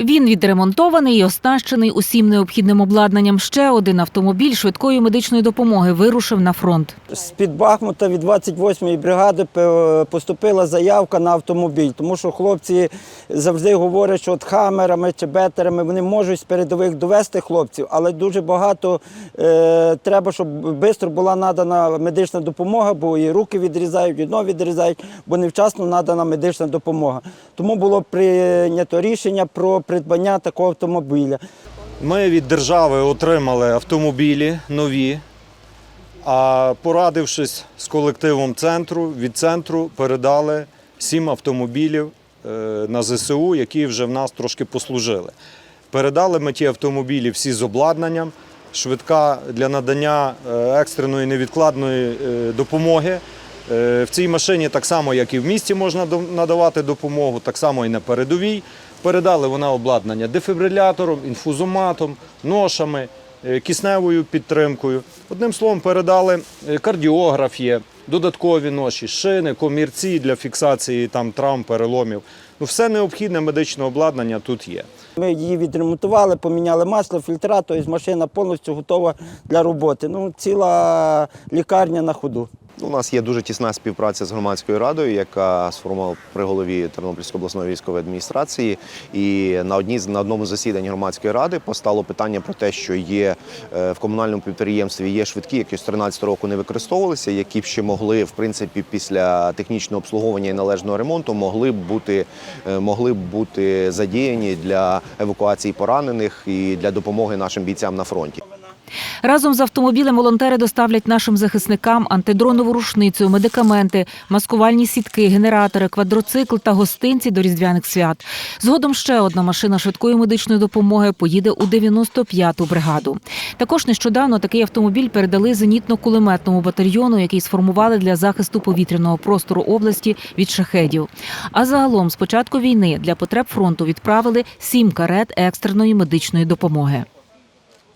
Він відремонтований і оснащений усім необхідним обладнанням. Ще один автомобіль швидкої медичної допомоги вирушив на фронт. З-під Бахмута від 28-ї бригади поступила заявка на автомобіль, тому що хлопці завжди говорять, що от хамерами чи бетерами вони можуть з передових довести хлопців, але дуже багато е, треба, щоб швидко була надана медична допомога, бо і руки відрізають, і ноги відрізають, бо невчасно надана медична допомога. Тому було прийнято рішення про придбання такого автомобіля. Ми від держави отримали автомобілі нові, а порадившись з колективом центру, від центру передали сім автомобілів е, на ЗСУ, які вже в нас трошки послужили. Передали ми ті автомобілі всі з обладнанням, швидка для надання е, екстреної невідкладної е, допомоги. В цій машині так само, як і в місті, можна надавати допомогу, так само і на передовій. Передали вона обладнання дефібрилятором, інфузоматом, ношами, е, кисневою підтримкою. Одним словом, передали е, кардіограф є, додаткові ноші, шини, комірці для фіксації там, травм, переломів. Ну, все необхідне медичне обладнання тут є. Ми її відремонтували, поміняли масло, фільтра, тобто машина повністю готова для роботи. Ну, ціла лікарня на ходу. У нас є дуже тісна співпраця з громадською радою, яка сформувала при голові Тернопільської обласної військової адміністрації. І на одній на одному з засідань громадської ради постало питання про те, що є е, в комунальному підприємстві є швидкі, які з 13 року не використовувалися, які б ще могли, в принципі, після технічного обслуговування і належного ремонту могли б бути е, могли б бути задіяні для евакуації поранених і для допомоги нашим бійцям на фронті. Разом з автомобілем волонтери доставлять нашим захисникам антидронову рушницю, медикаменти, маскувальні сітки, генератори, квадроцикл та гостинці до різдвяних свят. Згодом ще одна машина швидкої медичної допомоги поїде у 95-ту бригаду. Також нещодавно такий автомобіль передали зенітно-кулеметному батальйону, який сформували для захисту повітряного простору області від шахедів. А загалом з початку війни для потреб фронту відправили сім карет екстреної медичної допомоги.